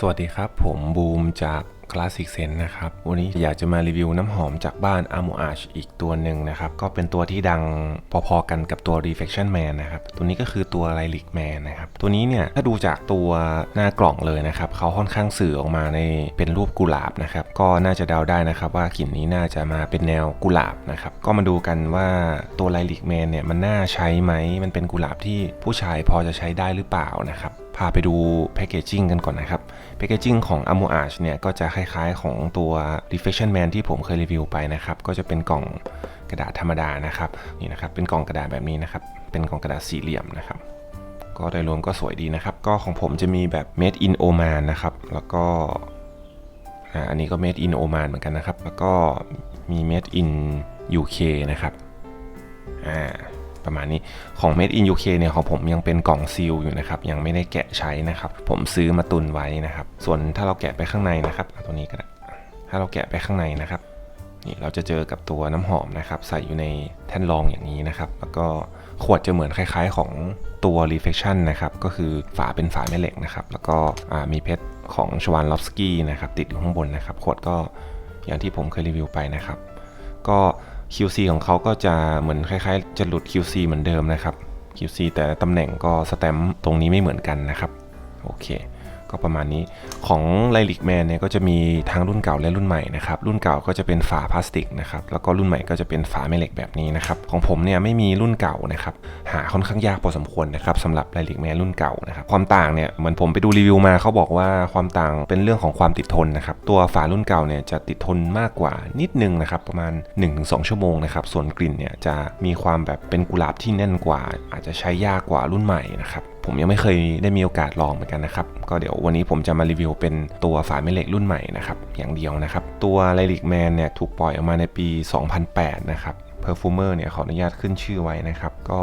สวัสดีครับผมบูมจาก Classic Sense นะครับ วันนี้อยากจะมารีวิวน้ำหอมจากบ้าน a m o a g e อีกตัวหนึ่งนะครับ ก็เป็นตัวที่ดังพอๆกันกับตัว Reflection Man นะครับ ตัวนี้ก็คือตัว Lilac Man นะครับ ตัวนี้เนี่ย ถ้าดูจากตัวหน้ากล่องเลยนะครับ เขาค่อนข้างสื่อออกมาในเป็นรูปกุหลาบนะครับ ก็น่าจะเดาได้นะครับ ว่ากลิ่นนี้น่าจะมาเป็นแนวกุหลาบนะครับ ก็มาดูกันว่าตัว Lilac Man เนี่ยมันน่าใช้ไหมมันเป็นกุหลาบที่ผู้ชายพอจะใช้ได้หรือเปล่านะครับ พาไปดูแพ c เกจจิ้งกันก่อนนะครับแพ c เกจจิ้งของ a m o a g e เนี่ยก็จะคล้ายๆของตัว Reflection Man ที่ผมเคยรีวิวไปนะครับ ก็จะเป็นกล่องกระดาษธรรมดานะครับนี่นะครับเป็นกล่องกระดาษแบบนี้นะครับ เป็นกล่องกระดาษสี่เหลี่ยมนะครับ ก็โดยรวมก็สวยดีนะครับ ก็ของผมจะมีแบบ Made in Oman นะครับ แล้วก็อันนี้ก็ Made in Oman เหมือนกันนะครับ แล้วก็มี Made in UK นะครับอ่า ประมาณนี้ของ Made in UK เนี่ยของผมยังเป็นกล่องซีลอยู่นะครับยังไม่ได้แกะใช้นะครับ ผมซื้อมาตุนไว้นะครับ ส่วนถ้าเราแกะไปข้างในนะครับเอาตัวนี้ก็ได้ถ้าเราแกะไปข้างในนะครับนี่เราจะเจอกับตัวน้ำหอมนะครับใส่อยู่ในแท่นรองอย่างนี้นะครับ แล้วก็ขวดจะเหมือนคล้าย ๆ ของตัว reflection นะครับ ก็คือฝาเป็นฝาแม่เหล็กนะครับ แล้วก็มีเพชรของชวานลอฟสกี้นะครับ ติดอยู่ข้างบนนะครับ ขวดก็อย่างที่ผมเคยรีวิวไปนะครับ ก็ QC ของเขาก็จะเหมือนคล้ายๆ จะหลุด QC เหมือนเดิมนะครับ QC แต่ตำแหน่งก็สแตมป์ตรงนี้ไม่เหมือนกันนะครับ โอเค ก็ประมาณนี้ของ l i l i c Man เนี่ยก็จะมีทั้งรุ่นเก่าและรุ่นใหม่นะครับรุ่นเก่าก็จะเป็นฝาพลาสติกนะครับแล้วก็รุ่นใหม่ก็จะเป็นฝาแม่เหล็กแบบนี้นะครับของผมเนี่ยไม่มีรุ่นเก่านะครับหาค่อนข้างยากพอสมควรนะครับสำหรับ l i l i c Man รุ่นเก่านะครับความต่างเนี่ยเหมือนผมไปดูรีวิวมาเขาบอกว่าความต่างเป็นเรื่องของความติดทนนะครับตัวฝารุ่นเก่าเนี่ยจะติดทนมากกว่านิดนึงนะครับประมาณ 1-2 ชั่วโมงนะครับส่วนกลิ่นเนี่ยจะมีความแบบเป็นกุหลาบที่แน่นกว่า อาจจะใช้ยากกว่ารุ่นใหม่นะครับผมยังไม่เคยได้มีโอกาสลองเหมือนกันนะครับ ก็เดี๋ยววันนี้ผมจะมารีวิวเป็นตัวฝาแม่เหล็กรุ่นใหม่นะครับ อย่างเดียวนะครับ ตัวไลลิกแมนเนี่ยถูกปล่อยออกมาในปี 2008 นะครับเพอร์ฟูเมอร์เนี่ยขออนุญาตขึ้นชื่อไว้นะครับ ก็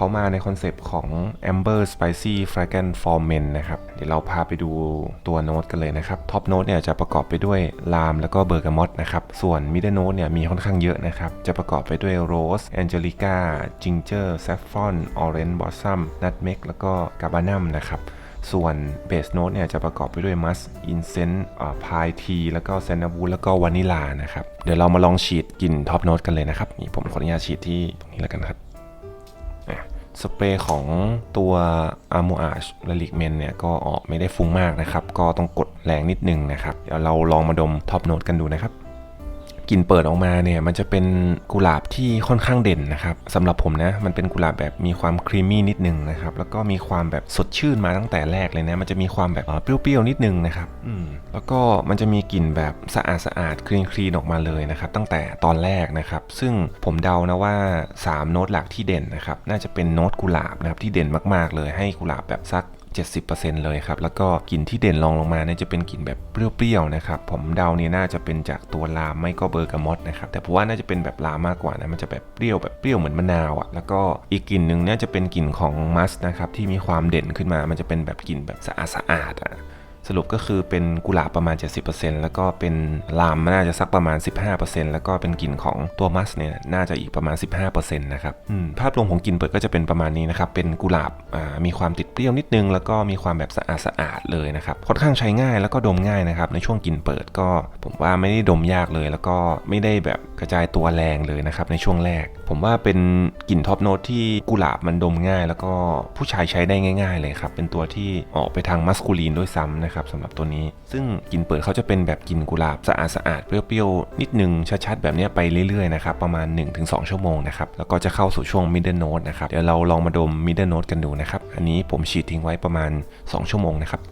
เขามาในคอนเซปต์ของ Amber Spicy Fragrant for Men นะครับ เดี๋ยวเราพาไปดูตัวโน้ตกันเลยนะครับท็อปโน้ตเนี่ยจะประกอบไปด้วยลามแล้วก็เบอร์กามอตนะครับ ส่วนมิดเดิลโน้ตเนี่ยมีค่อนข้างเยอะนะครับ จะประกอบไปด้วยโรสแองเจลิก้าจิงเจอร์แซฟฟอนออเรนจ์บอสซัมนัทเมกแล้วก็กาบานัมนะครับส่วนเบสโน้ตเนี่ยจะประกอบไปด้วยมัสอินเซนต์พายที แล้วก็แซนนาบูแล้วก็วานิลานะครับ เดี๋ยวเรามาลองฉีดกลิ่นท็อปโน้ตกันเลยนะครับ นี่ผมขออนุญาตฉีดที่ตรงนี้แล้วกันครับ สเปรย์ของตัว a m o a g e l i l i c Men เนี่ยก็ออกไม่ได้ฟุ้งมากนะครับ ก็ต้องกดแรงนิดนึงนะครับ เดี๋ยวเราลองมาดมท็อปโน้ตกันดูนะครับ กลิ่นเปิดออกมาเนี่ยมันจะเป็นกุหลาบที่ค่อนข้างเด่นนะครับสำหรับผมนะมันเป็นกุหลาบแบบมีความครีมมี่นิดนึงนะครับแล้วก็มีความแบบสดชื่นมาตั้งแต่แรกเลยนะมันจะมีความแบบเอ่อเปรี้ยวๆนิดนึงนะครับอืมแล้วก็มันจะมีกลิ่นแบบสะอาดสะอาดคลีนคลีนออกมาเลยนะครับตั้งแต่ตอนแรกนะครับซึ่งผมเดานะว่า 3 โน้ตหลักที่เด่นนะครับน่าจะเป็นโน้ตกุหลาบนะครับที่เด่นมากๆเลยให้กุหลาบแบบสัก 70%เลยครับ แล้วก็กลิ่นที่เด่นรองลงมาเนี่ยจะเป็นกลิ่นแบบเปรี้ยวๆนะครับ ผมเดาเนี่ยน่าจะเป็นจากตัวลามไม่ก็เบอร์กามอตนะครับ แต่ผมว่าน่าจะเป็นแบบลามมากกว่านะ มันจะแบบเปรี้ยวแบบเปรี้ยวเหมือนมะนาวอะ่ะ แล้วก็อีกกลิ่นหนึ่งน่าจะเป็นกลิ่นของมัสนะครับที่มีความเด่นขึ้นมา มันจะเป็นแบบกลิ่นแบบสะอาดสะอาดๆอะ สรุปก็คือเป็นกุหลาบประมาณ 70%แล้วก็เป็นลามน่าจะสักประมาณ 15%แล้วก็เป็นกลิ่นของตัวมัสเนี่ยน่าจะอีกประมาณ 15%นะครับภาพรวมของกลิ่นเปิดก็จะเป็นประมาณนี้นะครับเป็นกุหลาบมีความติดเปรี้ยวนิดนึง แล้วก็มีความแบบสะอาดสะอาดเลยนะครับค่อนข้างใช้ง่ายแล้วก็ดมง่ายนะครับในช่วงกลิ่นเปิดก็ ผมว่าไม่ได้ดมยากเลย แล้วก็ไม่ได้แบบกระจายตัวแรงเลยนะครับในช่วงแรก ผมว่าเป็นกลิ่นท็อปโน้ตที่กุหลาบมันดมง่าย แล้วก็ผู้ชายใช้ได้ง่าย ๆ เลยครับเป็นตัวที่ออกไปทางมัสคูลีนด้วยซ้ำนะครับสำหรับตัวนี้ ซึ่งกลิ่นเปิดเขาจะเป็นแบบกลิ่นกุหลาบสะอาดสะอาดเปรี้ยวๆนิดนึงชัดๆแบบนี้ไปเรื่อยๆนะครับประมาณ 1-2 ชั่วโมงนะครับแล้วก็จะเข้าสู่ช่วง middle note นะครับเดี๋ยวเราลองมาดม middle note กันดูนะครับอันนี้ผมฉีดทิ้งไว้ประมาณ 2 ชั่วโมงนะครับ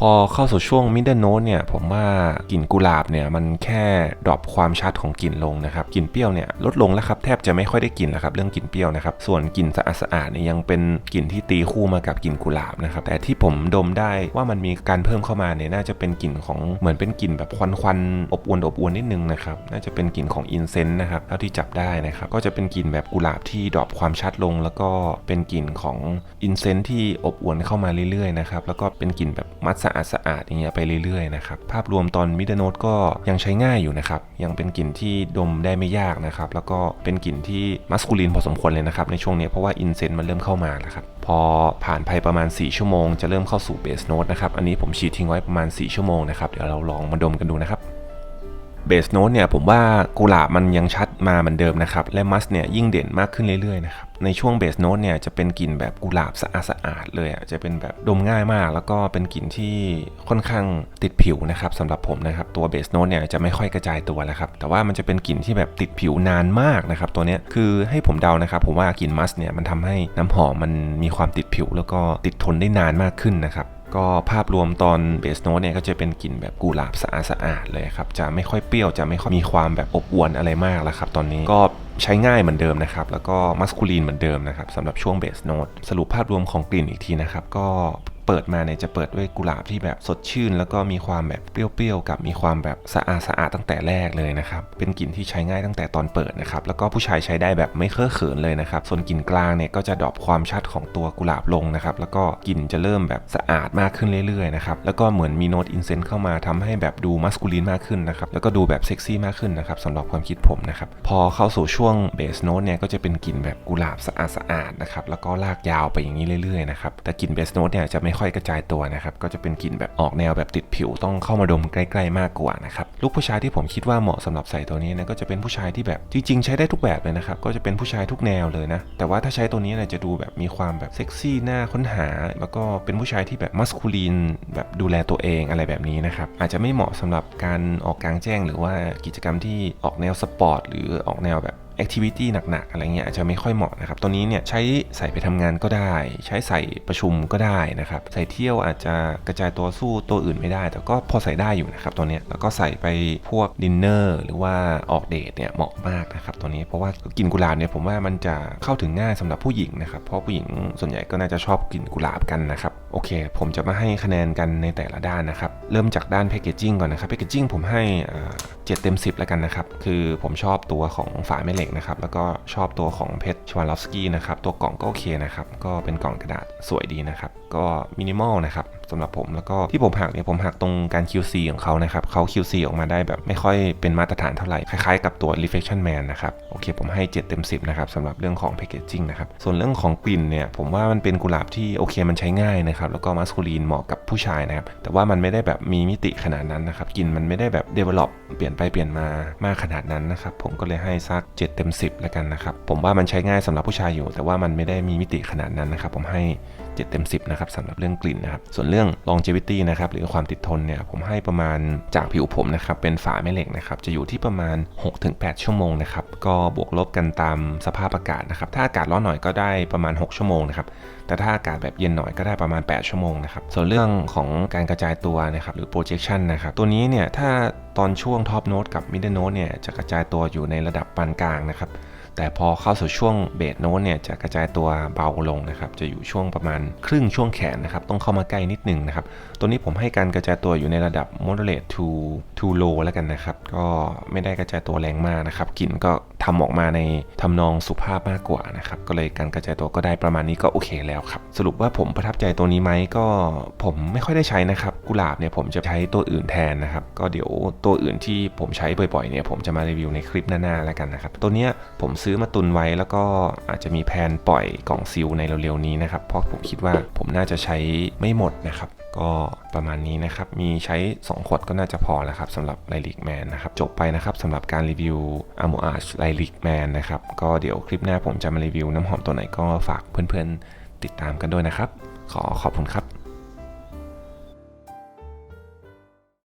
พอเข้าสู่ช่วง middle note เนี่ยผมว่ากลิ่นกุหลาบเนี่ยมันแค่ดรอปความชัดของกลิ่นลงนะครับกลิ่นเปรี้ยวเนี่ยลดลงแล้วครับแทบจะไม่ค่อยได้กลิ่นแล้วครับเรื่องกลิ่นเปรี้ยวนะครับส่วนกลิ่นสะอาดสะอาดเนี่ยยังเป็นกลิ่นที่ตีคู่มากับกลิ่นกุหลาบนะครับแต่ที่ผมดมได้ว่ามันมีการเพิ่มเข้ามาเนี่ยน่าจะเป็นกลิ่นของเหมือนเป็นกลิ่นแบบควันควันๆอบอวนอบอวนนิดนึงนะครับน่าจะเป็นกลิ่นของอินเซนต์นะครับเท่าที่จับได้นะครับก็จะเป็นกลิ่นแบบกุหลาบที่ดรอปความชัดลง แล้วก็เป็นกลิ่นของอินเซนต์ที่อบอวนเข้ามาเรื่อยๆนะครับแล้วก็เป็นกลิ่นแบบมัดสะอาดสะอาดอย่างเงี้ยไปเรื่อยๆนะครับภาพรวมตอนมิดเดิลโนตก็ยังใช้ง่ายอยู่นะครับยังเป็นกลิ่นที่ดมได้ไม่ยากนะครับแล้วก็เป็นกลิ่นที่มัสคูลินพอสมควรเลยนะครับในช่วงนี้เพราะว่าอินเซนต์มันเริ่มเข้ามาแล้วครับพอผ่านไปประมาณ 4 ชั่วโมงจะเริ่มเข้าสู่เบสโนตนะครับอันนี้ผมฉีดทิ้งไว้ประมาณ 4 ชั่วโมงนะครับเดี๋ยวเราลองมาดมกันดูนะครับเบสโน t เนี่ยผมว่ากุหลาบมันยังชัดมาเหมือนเดิมนะครับและมัสเนี่ยยิ่งเด่นมากขึ้นเรื่อยๆนะครับ ในช่วงเบสโน t เนี่ยจะเป็นกลิ่นแบบกุหลาบสะอาดสะอาดๆเลยอะจะเป็นแบบดมง่ายมาก แล้วก็เป็นกลิ่นที่ค่อนข้างติดผิวนะครับสำหรับผมนะครับตัวเบสโน t เนี่ยจะไม่ค่อยกระจายตัวแล้วครับแต่ว่ามันจะเป็นกลิ่นที่แบบติดผิวนานมากนะครับตัวเนี้ยคือให้ผมเดานะครับผมว่ากลิ่นมัสเนี่ยมันทำให้น้ำหอมมันมีความติดผิว แล้วก็ติดทนได้นานมากขึ้นนะครับก็ภาพรวมตอนเบสโน t เนี่ยก็จะเป็นกลิ่นแบบกุหลาบสะอาดๆเลยครับ จะไม่ค่อยเปรี้ยวจะไม่ค่อยมีความแบบอบอวลอะไรมากแล้วครับ ตอนนี้ก็ ใช้ง่ายเหมือนเดิมนะครับ แล้วก็มัสคูลีนเหมือนเดิมนะครับสำหรับช่วงเบสโนดสรุปภาพรวมของกลิ่นอีกทีนะครับ ก็ เปิดมาเนี่ยจะเปิดด้วยกุหลาบที่แบบสดชื่น แล้วก็มีความแบบเปรี้ยวๆกับมีความแบบสะอาดสะอาดตั้งแต่แรกเลยนะครับเป็นกลิ่นที่ใช้ง่ายตั้งแต่ตอนเปิดนะครับแล้วก็ผู้ชายใช้ได้แบบไม่เคอะเขินเลยนะครับส่วนกลิ่นกลางเนี่ยก็จะดรอปความชัดของตัวกุหลาบลงนะครับแล้วก็กลิ่นจะเริ่มแบบสะอาดมากขึ้นเรื่อยๆนะครับแล้วก็เหมือนมีโน้ตอินเซนต์เข้ามาทำให้แบบดูมัสคูลินมากขึ้นนะครับแล้วก็ดูแบบเซ็กซี่มากขึ้นนะครับสำหรับความคิดผมนะครับพอเข้าสู่ช่วงเบสโน้ตเนี่ยก็จะเป็นกลิ่นแบบกุหลาบสะอาดสะอาดๆนะครับแล้วก็ลากยาวไปอย่างนี้เรื่อยๆนะครับแต่กลิ่นเบสโน้ตเนี่ยจะไม่ค่อยกระจายตัวนะครับก็จะเป็นกลิ่นแบบออกแนวแบบติดผิวต้องเข้ามาดมใกล้ๆมากกว่านะครับลูกผู้ชายที่ผมคิดว่าเหมาะสำหรับใส่ตัวนี้นะก็จะเป็นผู้ชายที่แบบจริงๆ ใช้ได้ทุกแบบเลยนะครับก็จะเป็นผู้ชายทุกแนวเลยนะแต่ว่าถ้าใช้ตัวนี้เนี่ยจะดูแบบมีความแบบเซ็กซี่น่าค้นหา แล้วก็เป็นผู้ชายที่แบบมัสคูลีนแบบดูแลตัวเองอะไรแบบนี้นะครับอาจจะไม่เหมาะสำหรับการออกกลางแจ้ง หรือว่ากิจกรรมที่ออกแนวสปอร์ตหรือออกแนวแบบ แอคทิวิตี้หนักๆ อะไรเงี้ยอาจจะไม่ค่อยเหมาะนะครับ ตัวนี้เนี่ยใช้ใส่ไปทำงานก็ได้ ใช้ใส่ประชุมก็ได้นะครับ ใส่เที่ยวอาจจะกระจายตัวสู้ตัวอื่นไม่ได้ แต่ก็พอใส่ได้อยู่นะครับตัวนี้แล้วก็ใส่ไปพวกดินเนอร์หรือว่าออกเดทเนี่ยเหมาะมากนะครับตัวนี้เพราะว่ากลิ่นกุหลาบเนี่ยผมว่ามันจะเข้าถึงง่ายสำหรับผู้หญิงนะครับเพราะผู้หญิงส่วนใหญ่ก็น่าจะชอบกลิ่นกุหลาบกันนะครับโอเค ผมจะมาให้คะแนนกันในแต่ละด้านนะครับเริ่มจากด้านแพคเกจิ้งก่อนนะครับแพคเกจิ้งผมให้อ่า 7 เต็ม 10 แล้วกันนะครับ คือผมชอบตัวของฝาแม่เหล็กนะครับ แล้วก็ชอบตัวของเพชรชวาลอฟสกี้นะครับ ตัวกล่องก็โอเคนะครับ ก็เป็นกล่องกระดาษสวยดีนะครับ ก็มินิมอลนะครับสำหรับผม แล้วก็ที่ผมหักเนี่ยผมหักตรงการ QC ของเขานะครับเขา QC ออกมาได้แบบไม่ค่อยเป็นมาตรฐานเท่าไหร่ คล้ายๆกับตัว Reflection Man นะครับ โอเค ผมให้ 7 เต็ม 10 นะครับสำหรับเรื่องของ Packaging นะครับ ส่วนเรื่องของกลิ่นเนี่ย ผมว่ามันเป็นกุหลาบที่โอเคมันใช้ง่ายนะครับ แล้วก็มัสคูลีนเหมาะกับผู้ชายนะครับ แต่ว่ามันไม่ได้แบบมีมิติขนาดนั้นนะครับกลิ่นมันไม่ได้แบบ develop เปลี่ยนไปเปลี่ยนมามากขนาดนั้นนะครับผมก็เลยให้สัก 7 เต็ม 10 แล้วกันนะครับผมว่ามันใช้ง่ายสำหรับผู้ชายอยู่ แต่ว่ามันไม่ได้มีมิติขนาดนั้นนะครับผมให้ 7 เต็ม 10 นะครับสำหรับเรื่องกลิ่นนะครับส่วนเรื่อง longevity นะครับหรือความติดทนเนี่ยผมให้ประมาณจากผิวผมนะครับเป็นฝาแม่เหล็กนะครับจะอยู่ที่ประมาณ 6-8 ชั่วโมงนะครับก็บวกลบกันตามสภาพอากาศนะครับถ้าอากาศร้อนหน่อยก็ได้ประมาณ 6 ชั่วโมงนะครับแต่ถ้าอากาศแบบเย็นหน่อยก็ได้ประมาณ 8 ชั่วโมงนะครับส่วนเรื่องของการกระจายตัวนะครับหรือ projection นะครับตัวนี้เนี่ยถ้าตอนช่วง top note กับ middle note เนี่ยจะกระจายตัวอยู่ในระดับปานกลางนะครับ แต่พอเข้าสู่ช่วงเบสโน้ตเนี่ยจะกระจายตัวเบาลงนะครับ จะอยู่ช่วงประมาณครึ่งช่วงแขนนะครับ ต้องเข้ามาใกล้นิดหนึงนะครับ ตัวนี้ผมให้การกระจายตัวอยู่ในระดับ moderate to to low แล้วกันนะครับ ก็ไม่ได้กระจายตัวแรงมากนะครับ กลิ่นก็ทำออกมาในทำนองสุภาพมากกว่านะครับ ก็เลยการกระจายตัวก็ได้ประมาณนี้ก็โอเคแล้วครับ สรุปว่าผมประทับใจตัวนี้ไหมก็ผมไม่ค่อยได้ใช้นะครับ กุหลาบเนี่ยผมจะใช้ตัวอื่นแทนนะครับ ก็เดี๋ยวตัวอื่นที่ผมใช้บ่อยๆเนี่ยผมจะมารีวิวในคลิปหน้าๆแล้วกันนะครับ ตัวเนี้ยผมซื้อมาตุนไว้แล้วก็อาจจะมีแผนปล่อยกล่องซิลในเร็วๆนี้นะครับ เพราะผมคิดว่าผมน่าจะใช้ไม่หมดนะครับ ก็ประมาณนี้นะครับ มีใช้ 2 ขวดก็น่าจะพอแล้วครับสำหรับไลลิกแมนนะครับ จบไปนะครับสำหรับการรีวิวอ m o อาชไลลิกแมนนะครับ ก็เดี๋ยวคลิปหน้าผมจะมารีวิวน้ำหอมตัวไหนก็ฝากเพื่อนๆติดตามกันด้วยนะครับ ขอขอบคุณครับ